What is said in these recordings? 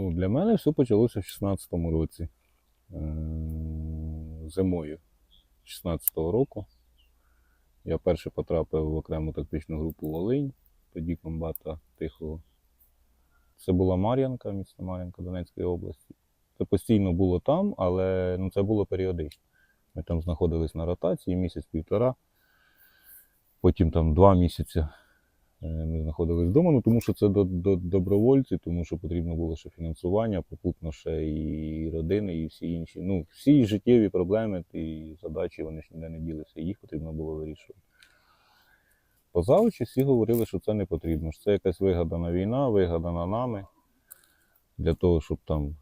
Ну, для мене все почалося в 16-му році. Е, Зимою 16-го року. Я перше потрапив в окрему тактичну групу Волинь, тоді комбата Тихого. Це була Мар'янка, місто Мар'янка Донецької області. Це постійно було там, але ну, це було періодично. Ми там знаходились на ротації місяць-півтора, потім там два місяці Ми знаходились вдома, ну тому що це до, до, добровольці, тому що потрібно було ще фінансування, попутно ще і родини, і всі інші. Ну, всі життєві проблеми і задачі вони ж ніде не ділися, їх потрібно було вирішувати. Поза очі всі говорили, що це не потрібно, що це якась вигадана війна, вигадана нами для того, щоб там,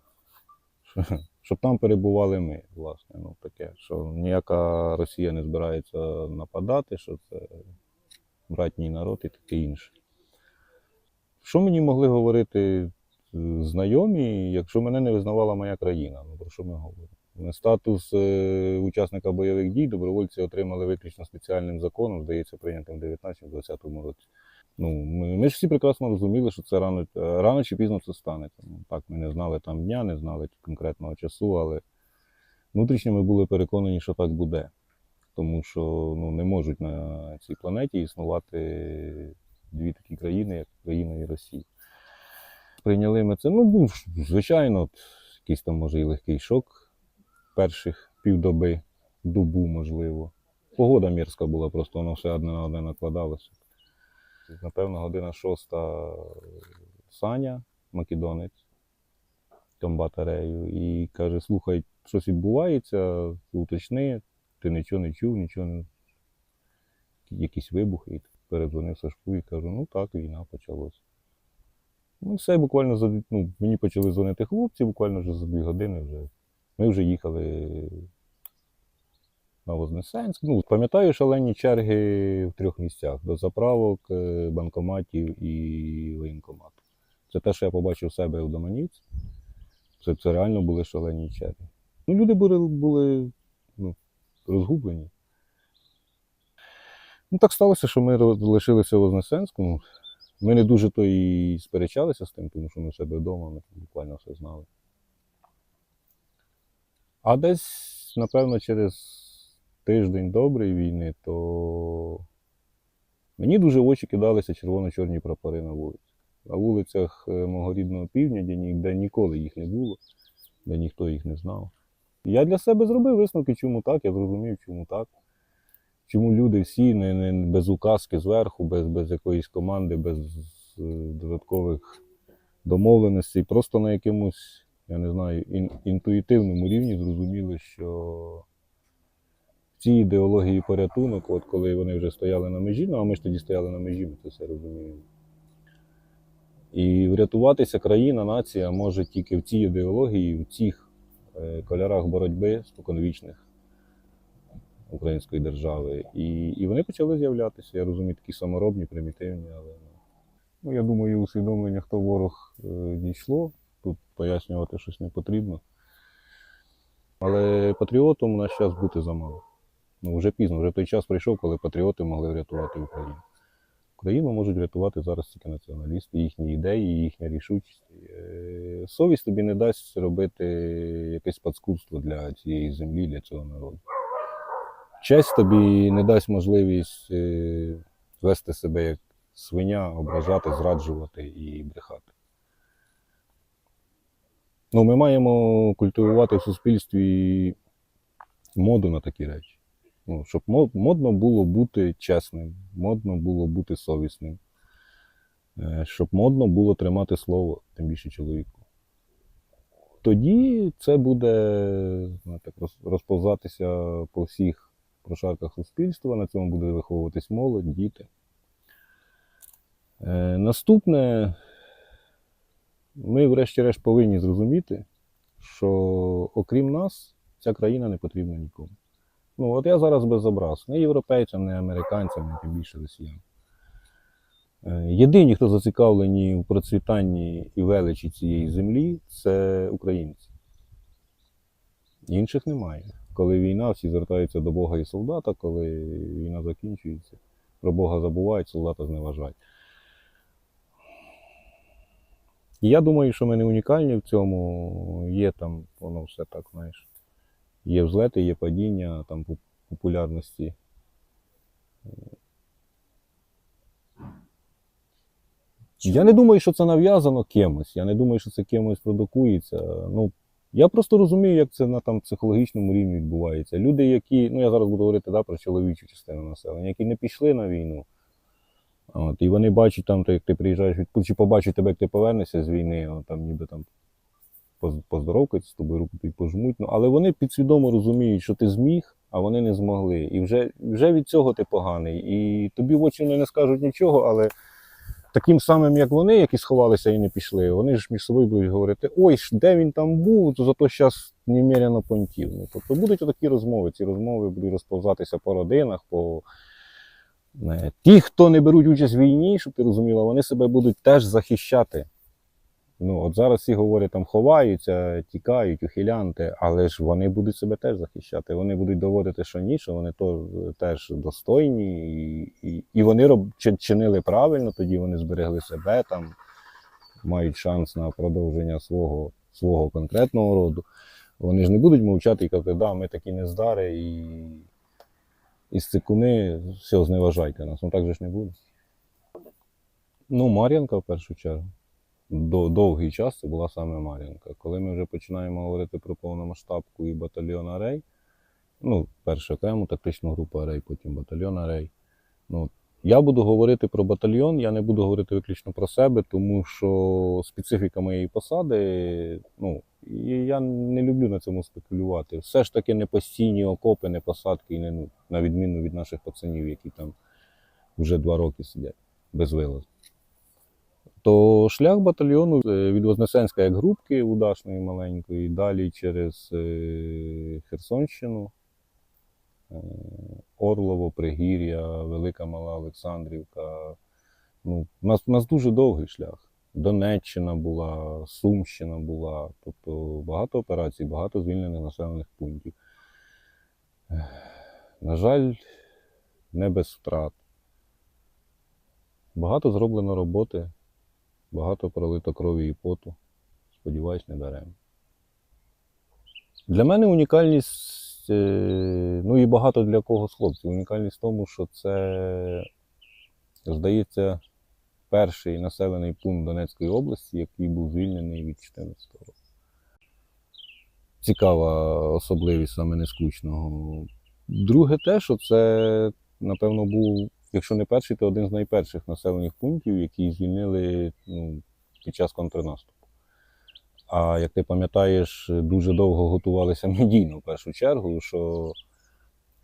щоб там перебували ми, власне. Ну, таке, що ніяка Росія не збирається нападати, що це братній народ і таке інше. Що мені могли говорити е, знайомі, якщо мене не визнавала моя країна? Ну про що ми говоримо? Статус е, учасника бойових дій добровольці отримали виключно спеціальним законом, здається, прийнятим в 19-20 році. Ну, ми, ми ж всі прекрасно розуміли, що це рано, е, рано чи пізно це станеться. Ну, так, ми не знали там дня, не знали конкретного часу, але внутрішньо ми були переконані, що так буде тому що ну, не можуть на цій планеті існувати дві такі країни, як Україна і Росія. Прийняли ми це, ну, був, звичайно, от, якийсь там, може, і легкий шок перших півдоби, добу, можливо. Погода мірська була, просто воно все одне на одне накладалося. Напевно, година шоста Саня, македонець, комбатарею, і каже: слухай, щось відбувається, уточни, ти нічого не чув, нічого не. Якісь вибухи. І передзвонив Сашку і кажу, ну так, війна почалась. Ну, все, буквально за ну, мені почали дзвонити хлопці, буквально вже за дві години вже. Ми вже їхали на Вознесенськ. Ну, пам'ятаю шалені черги в трьох місцях: до заправок, е, банкоматів і воєнкомату. Це те, що я побачив себе у Доманівці. Це, це реально були шалені черги. Ну, люди були, були розгублені. Ну, так сталося, що ми лишилися в Вознесенському. Ми не дуже то і сперечалися з тим, тому що ми в себе вдома, ми буквально все знали. А десь, напевно, через тиждень доброї війни, то мені дуже в очі кидалися червоно-чорні прапори на вулиці. На вулицях е, мого рідного півдня, де ніколи їх не було, де ніхто їх не знав. Я для себе зробив висновки, чому так, я зрозумів, чому так. Чому люди всі не, не без указки зверху, без, без якоїсь команди, без е, додаткових домовленостей, просто на якомусь, я не знаю, ін, інтуїтивному рівні зрозуміли, що в цій ідеології порятунок, от коли вони вже стояли на межі, ну а ми ж тоді стояли на межі, ми це все розуміємо. І врятуватися країна, нація може тільки в цій ідеології, в цих кольорах боротьби споконвічних української держави. І, і вони почали з'являтися. Я розумію, такі саморобні, примітивні, але ну, ну, я думаю, усвідомлення, хто ворог е, дійшло. Тут пояснювати щось не потрібно. Але патріотом у нас час бути замало. Ну, вже пізно, вже той час прийшов, коли патріоти могли врятувати Україну. Україну можуть врятувати зараз тільки націоналісти, їхні ідеї, їхня рішучість. Е, Совість тобі не дасть робити якесь пацкурство для цієї землі, для цього народу. Честь тобі не дасть можливість е, вести себе як свиня, ображати, зраджувати і брехати. Ну, ми маємо культивувати в суспільстві моду на такі речі. Ну, щоб модно було бути чесним, модно було бути совісним, е, щоб модно було тримати слово, тим більше чоловіку. Тоді це буде знаєте, розповзатися по всіх прошарках суспільства, на цьому буде виховуватись молодь, діти. Е, Наступне, ми, врешті-решт, повинні зрозуміти, що окрім нас, ця країна не потрібна нікому. Ну, от я зараз без образ. Не європейцям, не американцям, не тим більше росіян. Е, Єдині, хто зацікавлені у процвітанні і величі цієї землі, це українці. Інших немає. Коли війна, всі звертаються до Бога і солдата, коли війна закінчується, про Бога забувають, солдата зневажають. І я думаю, що ми не унікальні в цьому. Є там, воно все так, знаєш. Є взлети, є падіння там поп- популярності. Я не думаю, що це нав'язано кимось. Я не думаю, що це кимось продукується. Ну, я просто розумію, як це на там психологічному рівні відбувається. Люди, які, ну я зараз буду говорити да, про чоловічу частину населення, які не пішли на війну. От, і вони бачать там, то, як ти приїжджаєш відпустку, чи побачать тебе, як ти повернешся з війни, от, там ніби там поздоровкаються з тобою, руку тобі пожмуть. Ну, але вони підсвідомо розуміють, що ти зміг, а вони не змогли. І вже, вже від цього ти поганий. І тобі в очі вони не скажуть нічого, але таким самим, як вони, які сховалися і не пішли, вони ж між собою будуть говорити: ой, де він там був, то зато зараз немерено понтів. Ну, тобто будуть отакі розмови. Ці розмови будуть розповзатися по родинах, по. Ті, хто не беруть участь в війні, щоб ти розуміла, вони себе будуть теж захищати. Ну, от зараз всі говорять, там ховаються, тікають, ухилянти, але ж вони будуть себе теж захищати. Вони будуть доводити, що ні, що вони то, теж достойні, і, і, і вони роб, чинили правильно, тоді вони зберегли себе, там, мають шанс на продовження свого, свого конкретного роду. Вони ж не будуть мовчати і казати, да, ми такі нездари, і, і цикуни, все, зневажайте нас. Ну так же ж не буде. Ну, Мар'янка в першу чергу довгий час це була саме Мар'їнка. Коли ми вже починаємо говорити про повномасштабку і батальйон Арей, ну, перше окрему тактичну групу Арей, потім батальйон Арей. Ну, я буду говорити про батальйон, я не буду говорити виключно про себе, тому що специфіка моєї посади, ну, я не люблю на цьому спекулювати. Все ж таки не постійні окопи, не посадки, і не, на відміну від наших пацанів, які там вже два роки сидять без вилазу то шлях батальйону е, від Вознесенська як групки удашної маленької, далі через е, Херсонщину, е, Орлово, Пригір'я, Велика Мала Олександрівка. Ну, у, нас, у нас дуже довгий шлях. Донеччина була, Сумщина була, тобто багато операцій, багато звільнених населених пунктів. На жаль, не без втрат. Багато зроблено роботи. Багато пролито крові і поту. Сподіваюсь, не даремо. Для мене унікальність, е, ну і багато для кого з хлопців. Унікальність в тому, що це, здається, перший населений пункт Донецької області, який був звільнений від 14 року. Цікава особливість саме нескучного. Друге, те, що це, напевно, був якщо не перший, то один з найперших населених пунктів, які звільнили ну, під час контрнаступу. А як ти пам'ятаєш, дуже довго готувалися медійно в першу чергу, що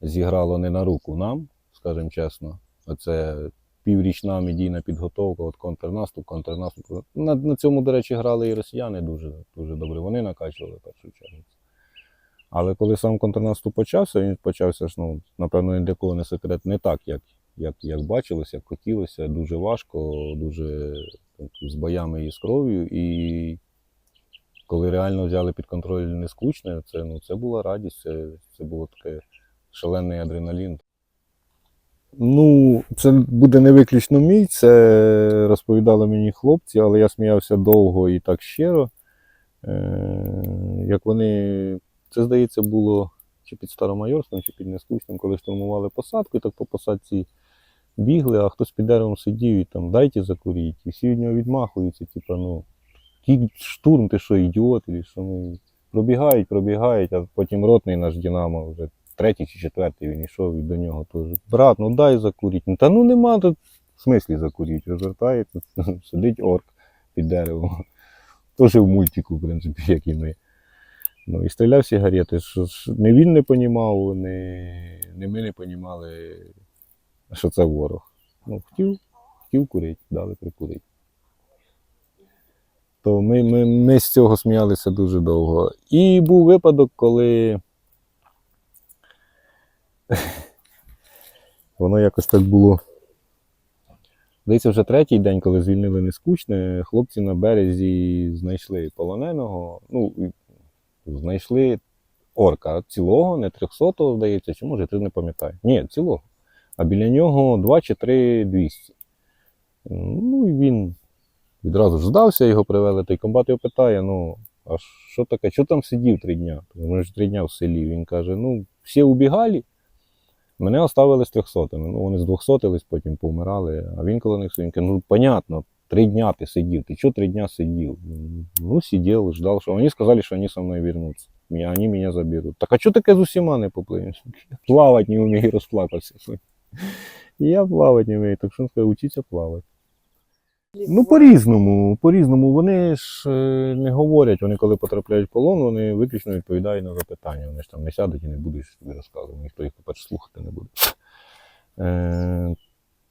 зіграло не на руку нам, скажімо чесно. Оце піврічна медійна підготовка, от контрнаступ, контрнаступ. На, на цьому, до речі, грали і росіяни дуже, дуже добре. Вони накачували першу чергу. Але коли сам контрнаступ почався, він почався ну, напевно, ні для кого не секрет, не так, як як, як бачилося, як хотілося, дуже важко, дуже так, з боями і з кров'ю. І коли реально взяли під контроль нескучне, це, ну, це була радість, це, це було таке шалений адреналін. Ну, це буде не виключно мій, це розповідали мені хлопці, але я сміявся довго і так щиро. Е, як вони, це здається, було чи під Старомайорськом, чи під Нескучним, коли штурмували посадку, і так по посадці бігли, а хтось під деревом сидів і там дайте закуріть. І всі від нього відмахуються, типу, ну, штурм, ти що, ідіот, і що ну, пробігають, пробігають, а потім ротний наш Динамо вже третій чи четвертий він йшов і до нього теж. Брат, ну дай закуріть. Ну, Та ну нема тут смислі закуріть. Розвертається, сидить орк під деревом. Теж в мультику, в принципі, як і ми. Ну і стріляв сигарети. Не він не понімав, не, не ми не понімали, що це ворог. Ну, хотів, хотів курити, дали прикурити. То ми, ми, ми з цього сміялися дуже довго. І був випадок, коли воно якось так було. Здається, вже третій день, коли звільнили нескучне, хлопці на березі знайшли полоненого. Ну, знайшли орка цілого, не 300-го, здається, чи може, ти не пам'ятаю. Ні, цілого. А біля нього 2 чи 3 200. Ну і він Відразу здався, його привели, той комбат його питає: ну, а що таке? Що там сидів три дня? Ми ж три дня в селі. Він каже: ну, всі убігали, мене оставили з трьохсотими. Ну, вони здвохсотились, потім повмирали. А він коли них він каже, ну, понятно, три дня ти сидів. Ти чого три дня сидів? Ну, сидів, ждав, що вони сказали, що вони со мною вернуться. Они меня заберут. Так а что таке з усіма не попливеш? Плавати не вмію, розплакався. І я плавати не вмію, так що він сказав, учіться плавати. Ну, по-різному, по-різному. Вони ж е, не говорять, вони коли потрапляють в полон, вони виключно відповідають на запитання. Вони ж там не сядуть і не будуть тобі розказувати. Ніхто їх, по-перше, слухати не буде. Е,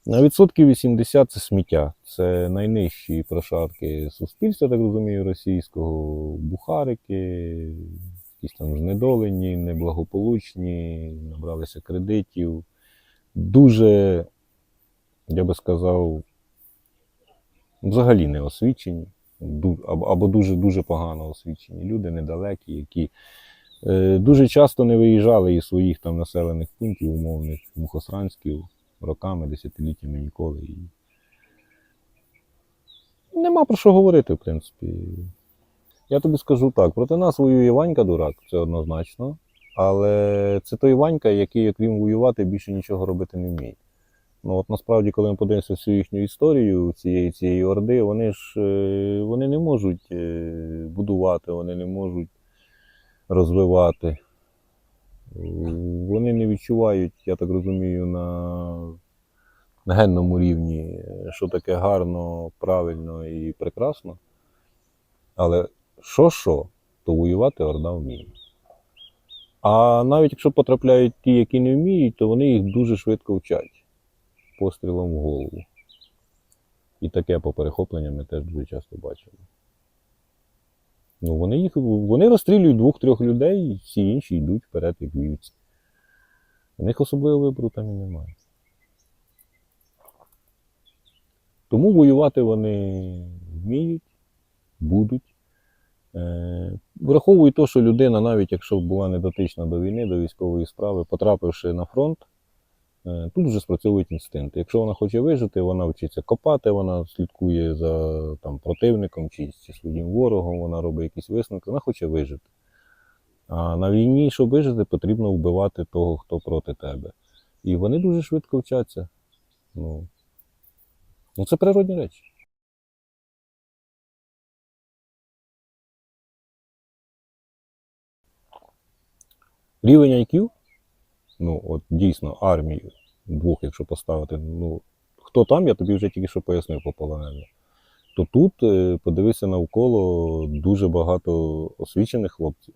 на відсотків 80 це сміття. Це найнижчі прошарки суспільства, так розумію, російського, бухарики, якісь там знедолені, неблагополучні, набралися кредитів. Дуже, я би сказав, взагалі не освічені, або дуже-дуже погано освічені люди, недалекі, які е, дуже часто не виїжджали із своїх там населених пунктів, умовних мухосранськів, роками, десятиліттями ніколи. І... Нема про що говорити, в принципі. Я тобі скажу так: проти нас воює Ванька дурак, це однозначно. Але це той Ванька, який, окрім воювати, більше нічого робити не вміє. Ну от насправді, коли ми подивимося всю їхню історію цієї цієї орди, вони ж е, вони не можуть е, будувати, вони не можуть розвивати. Вони не відчувають, я так розумію, на, на генному рівні, е, що таке гарно, правильно і прекрасно. Але що-що, то воювати Орда вміє. А навіть якщо потрапляють ті, які не вміють, то вони їх дуже швидко вчать пострілом в голову. І таке по перехопленням ми теж дуже часто бачимо. Ну, вони, їх, вони розстрілюють двох-трьох людей, і всі інші йдуть вперед, як вівці. У них особливого вибору там і немає. Тому воювати вони вміють, будуть. Враховую те, що людина, навіть якщо була не дотична до війни, до військової справи, потрапивши на фронт, е, тут вже спрацьовують інстинкти. Якщо вона хоче вижити, вона вчиться копати, вона слідкує за там, противником чи, чи своїм ворогом, вона робить якісь висновки, вона хоче вижити. А на війні, щоб вижити, потрібно вбивати того, хто проти тебе. І вони дуже швидко вчаться. Ну, ну це природні речі. Рівень IQ, ну от дійсно армію двох, якщо поставити, ну хто там, я тобі вже тільки що пояснив по полоненню. То тут е, подивися навколо дуже багато освічених хлопців,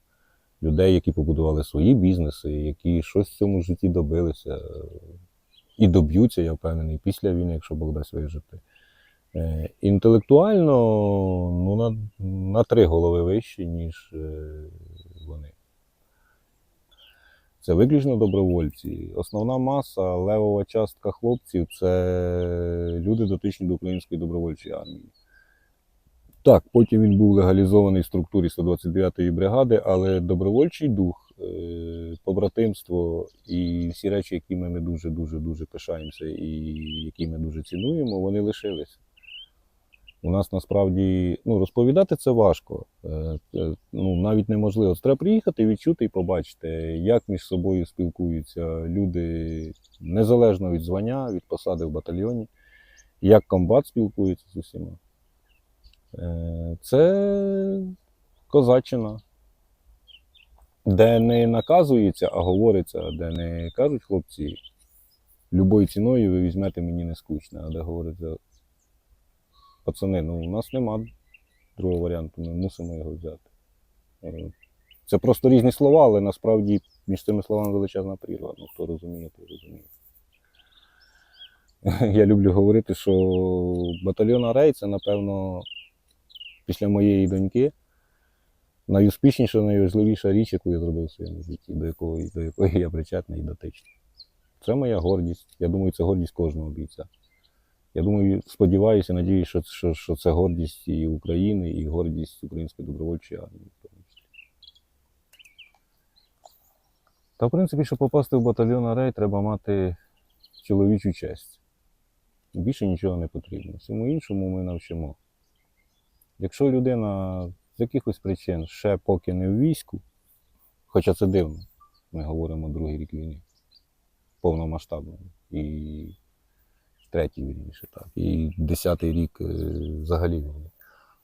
людей, які побудували свої бізнеси, які щось в цьому житті добилися і доб'ються, я впевнений, після війни, якщо Бог дасть вижити. Е, Інтелектуально ну, на, на три голови вищі, ніж е. Це виключно добровольці. Основна маса, левова частка хлопців це люди дотичні до української добровольчої армії. Так, потім він був легалізований в структурі 129-ї бригади, але добровольчий дух, е, побратимство і всі речі, якими ми дуже дуже дуже пишаємося і які ми дуже цінуємо, вони лишилися. У нас насправді ну, розповідати це важко. Е, е, Ну, навіть неможливо. Треба приїхати, відчути і побачити, як між собою спілкуються люди незалежно від звання, від посади в батальйоні, як комбат спілкується з усіма. Е, Це козаччина, де не наказується, а говориться, де не кажуть хлопці, любою ціною ви візьмете мені не скучно, а де говориться, пацани, ну у нас нема другого варіанту, ми мусимо його взяти. Е, Це просто різні слова, але насправді між цими словами величезна прірва. Ну, хто розуміє, той розуміє. Я люблю говорити, що батальйон Арей це, напевно, після моєї доньки найуспішніша, найважливіша річ, яку я зробив в своєму житті, до якої, до якої я причетний і дотичний. Це моя гордість. Я думаю, це гордість кожного бійця. Я думаю, сподіваюся, надіюся, що, що, що це гордість і України, і гордість української добровольчої армії. Та, в принципі, щоб попасти в батальйон Арей, треба мати чоловічу честь. Більше нічого не потрібно. Всьому іншому ми навчимо. Якщо людина з якихось причин ще поки не в війську, хоча це дивно, ми говоримо другий рік війни, повномасштабної, і третій вірніше, так, і десятий рік е, взагалі війни.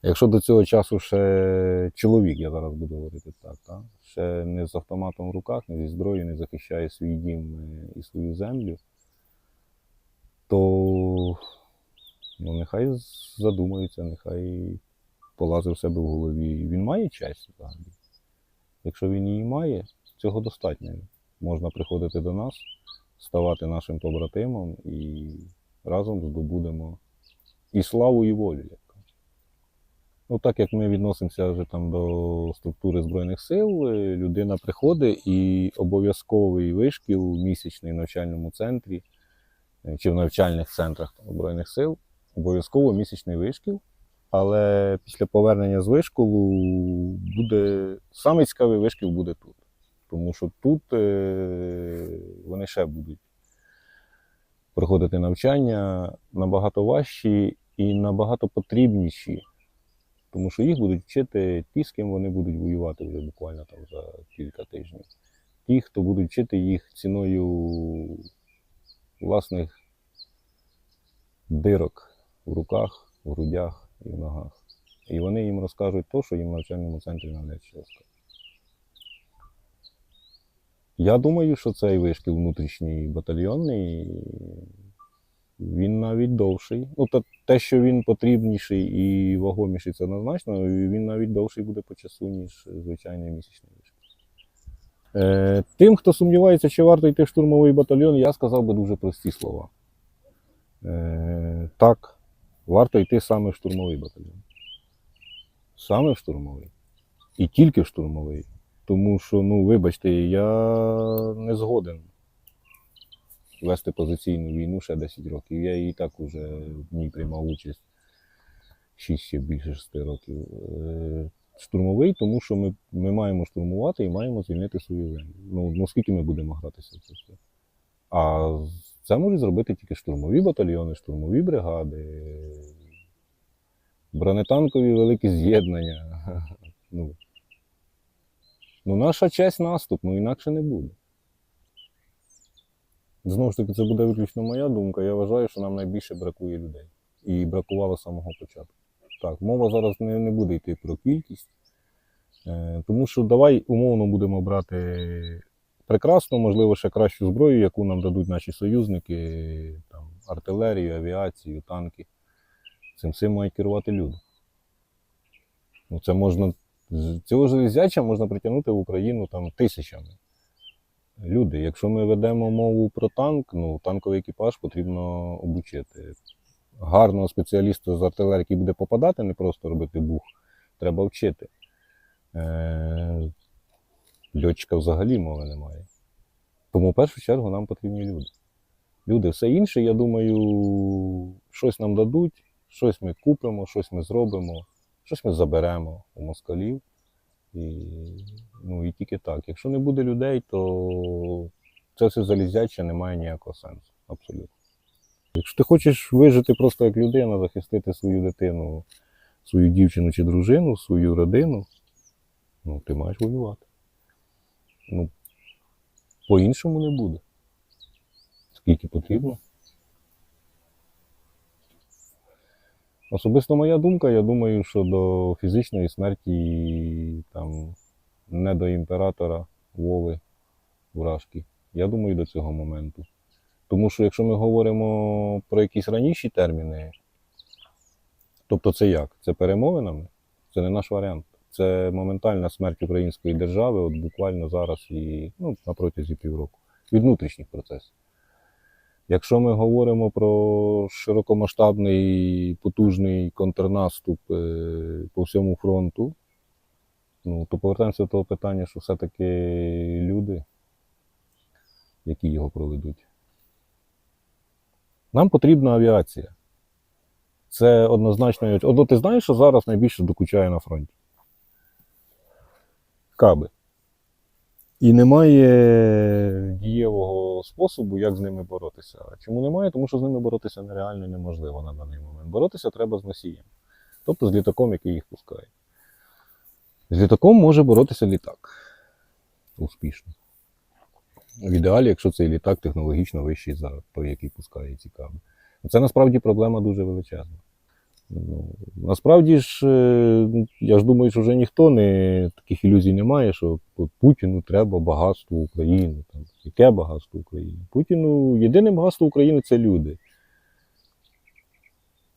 Якщо до цього часу ще чоловік, я зараз буду говорити так, так, ще не з автоматом в руках, не зі зброєю, не захищає свій дім е, і свою землю, то ну, нехай задумається, нехай полазить в себе в голові. Він має честь взагалі. Якщо він її має, цього достатньо. Можна приходити до нас, ставати нашим побратимом і разом здобудемо і славу, і волю. Ну, так як ми відносимося вже там до структури Збройних сил, е, людина приходить і обов'язковий вишкіл місячний в навчальному центрі е, чи в навчальних центрах там, Збройних сил, обов'язково місячний вишкіл. Але після повернення з вишколу буде самий цікавий вишкіл буде тут. Тому що тут е, вони ще будуть проходити навчання набагато важчі і набагато потрібніші. Тому що їх будуть вчити ті, з ким вони будуть воювати вже буквально там за кілька тижнів. Ті, хто будуть вчити їх ціною власних дирок в руках, в грудях і в ногах. І вони їм розкажуть те, що їм в навчальному центрі навряд чи розкажуть. Я думаю, що цей вишкіл внутрішній батальйонний, він навіть довший. Ну, та, те, що він потрібніший і вагоміший, це однозначно, він навіть довший буде по часу, ніж звичайний місячний вишкіл. Е, тим, хто сумнівається, чи варто йти в штурмовий батальйон, я сказав би дуже прості слова. Е, так, варто йти саме в штурмовий батальйон. Саме в штурмовий. І тільки в штурмовий. Тому що, ну, вибачте, я не згоден вести позиційну війну ще 10 років. Я і так уже в ній приймав участь 6 ще більше 6 років. Е, Штурмовий, тому що ми, ми маємо штурмувати і маємо звільнити свою землю. Ну, ну скільки ми будемо гратися в це все? А це можуть зробити тільки штурмові батальйони, штурмові бригади, бронетанкові великі з'єднання. Ну, ну, наша честь наступ, ну інакше не буде. Знову ж таки, це буде виключно моя думка. Я вважаю, що нам найбільше бракує людей. І бракувало з самого початку. Так, мова зараз не, не буде йти про кількість. Е, тому що давай умовно будемо брати прекрасну, можливо, ще кращу зброю, яку нам дадуть наші союзники, там, артилерію, авіацію, танки. Цим всім мають керувати люди. Ну, це можна, цього железяча можна притягнути в Україну там, тисячами. Люди, якщо ми ведемо мову про танк, ну, танковий екіпаж потрібно обучити. Гарного спеціаліста з артилерії, який буде попадати, не просто робити бух, треба вчити. Е, льотчика взагалі мови немає. Тому в першу чергу нам потрібні люди. Люди, все інше, я думаю, щось нам дадуть, щось ми купимо, щось ми зробимо, щось ми заберемо у москалів. І, ну, і тільки так. Якщо не буде людей, то це все залізяче не має ніякого сенсу. Абсолютно. Якщо ти хочеш вижити просто як людина, захистити свою дитину, свою дівчину чи дружину, свою родину, ну, ти маєш воювати. Ну, по-іншому не буде. Скільки потрібно. Особисто моя думка, я думаю, що до фізичної смерті там, не до імператора Вови Вражки. Я думаю, до цього моменту. Тому що якщо ми говоримо про якісь раніші терміни, тобто це як? Це перемовинами? Це не наш варіант. Це моментальна смерть української держави, от буквально зараз і ну, на протязі півроку, від внутрішніх процесів. Якщо ми говоримо про широкомасштабний потужний контрнаступ е, по всьому фронту, ну, то повертаємося до того питання, що все-таки люди, які його проведуть. Нам потрібна авіація. Це однозначно. От ти знаєш, що зараз найбільше докучає на фронті? Каби. І немає дієвого способу, як з ними боротися. Чому немає? Тому що з ними боротися нереально неможливо на даний момент. Боротися треба з носієм. Тобто з літаком, який їх пускає. З літаком може боротися літак. Успішно. В ідеалі, якщо цей літак технологічно вищий за той, який пускає ці каби. Це насправді проблема дуже величезна. Ну, насправді ж, е, я ж думаю, що вже ніхто не таких ілюзій не має, що Путіну треба багатство України. Там, яке багатство України? Путіну єдине багатство України це люди.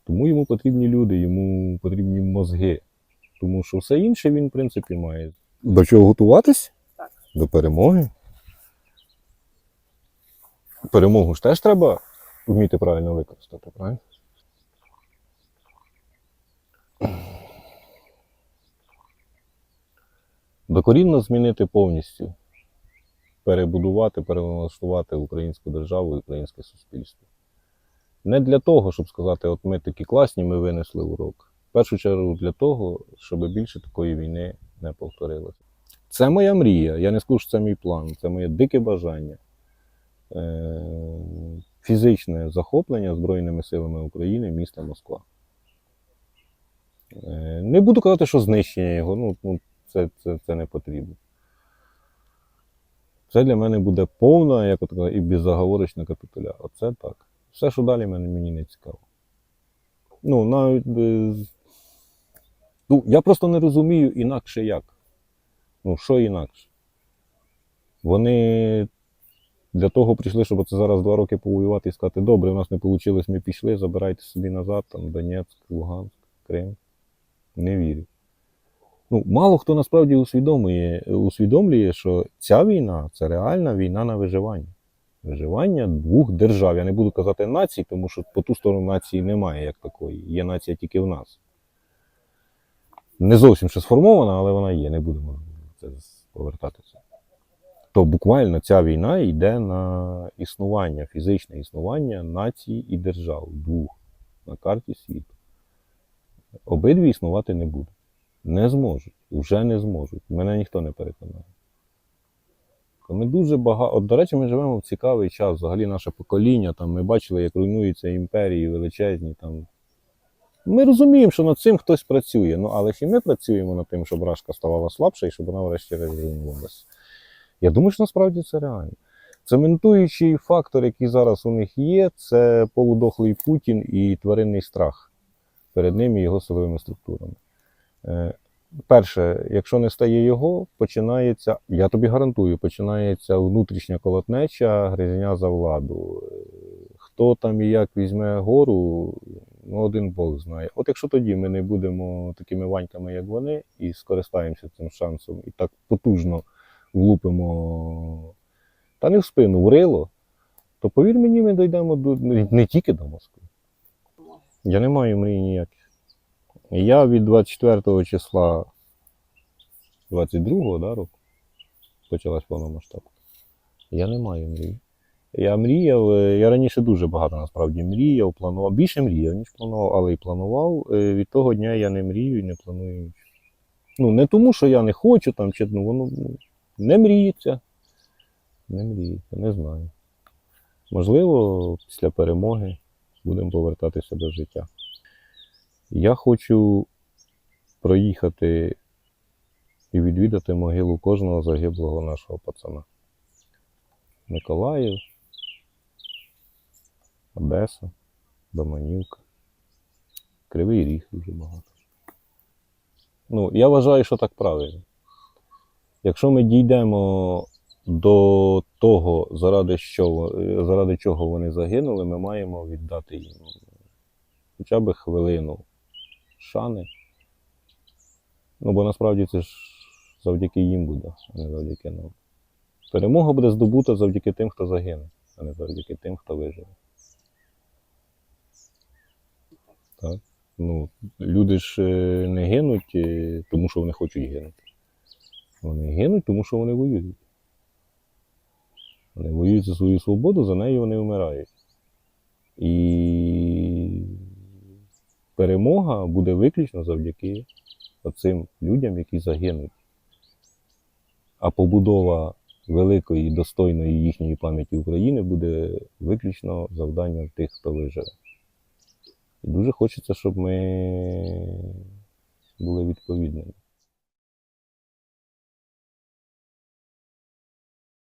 Тому йому потрібні люди, йому потрібні мозги. Тому що все інше він, в принципі, має. До чого готуватись? Так. До перемоги. Перемогу ж теж треба вміти правильно використати, правильно? Докорінно змінити повністю, перебудувати, переналаштувати українську державу і українське суспільство. Не для того, щоб сказати, от ми такі класні, ми винесли урок. В першу чергу для того, щоб більше такої війни не повторилося. Це моя мрія. Я не скажу, що це мій план, це моє дике бажання. Е, Фізичне захоплення Збройними силами України міста Москва. Е, Не буду казати, що знищення його, ну, ну це, це, це не потрібно. Це для мене буде повна, як от і беззаговорочна капітуля. Оце так. Все, що далі мені, мені не цікаво. Ну, навіть без... ну, я просто не розумію інакше як. Ну, що інакше? Вони для того прийшли, щоб це зараз два роки повоювати і сказати, добре, у нас не вийшло, ми пішли, забирайте собі назад, там Донецьк, Луганськ, Крим. Не вірю. Ну, мало хто насправді усвідомлює, усвідомлює, що ця війна це реальна війна на виживання. Виживання двох держав. Я не буду казати націй, тому що по ту сторону нації немає як такої. Є нація тільки в нас. Не зовсім ще сформована, але вона є, не будемо це повертатися. То буквально ця війна йде на існування, фізичне існування націй і держав двох на карті світу. Обидві існувати не будуть. Не зможуть, вже не зможуть. Мене ніхто не переконає. Ми дуже багато. От, до речі, ми живемо в цікавий час. Взагалі наше покоління. Там, ми бачили, як руйнуються імперії величезні. Там. Ми розуміємо, що над цим хтось працює. Ну, але ж і ми працюємо над тим, щоб Рашка ставала слабша і щоб вона врешті руйнувалася. Я думаю, що насправді це реально. Цементуючий фактор, який зараз у них є, це полудохлий Путін і тваринний страх перед ним і його силовими структурами. Е, Перше, якщо не стає його, починається, я тобі гарантую, починається внутрішня колотнеча, гризня за владу. Е, Хто там і як візьме гору, ну один Бог знає. От якщо тоді ми не будемо такими ваньками, як вони, і скористаємося цим шансом, і так потужно влупимо та не в спину, в рило, то повір мені, ми дійдемо до не не тільки до Москви. Я не маю мрій ніяких. Я від 24 числа 22-го да, року почалась повномасштабка. Я не маю мрій. Я мріяв, е, я раніше дуже багато насправді мріяв, планував. Більше мріяв, ніж планував, але і планував. Е, Від того дня я не мрію і не планую нічого. Ну, не тому, що я не хочу там, чи ну, воно ну, не мріється. Не мріється, не знаю. Можливо, після перемоги будемо повертатися до життя. Я хочу проїхати і відвідати могилу кожного загиблого нашого пацана. Миколаїв, Одеса, Доманівка, Кривий Ріг дуже багато. Ну, я вважаю, що так правильно. Якщо ми дійдемо до того, заради, що, заради чого вони загинули, ми маємо віддати їм хоча б хвилину шани. Ну, бо насправді це ж завдяки їм буде, а не завдяки нам. Перемога буде здобута завдяки тим, хто загине, а не завдяки тим, хто виживе. Так? Ну, люди ж е, не гинуть, е, тому що вони хочуть гинути. Вони гинуть, тому що вони воюють. Вони воюють за свою свободу, за нею вони вмирають. І перемога буде виключно завдяки цим людям, які загинуть. А побудова великої, достойної їхньої пам'яті України буде виключно завданням тих, хто виживе. І дуже хочеться, щоб ми були відповідними.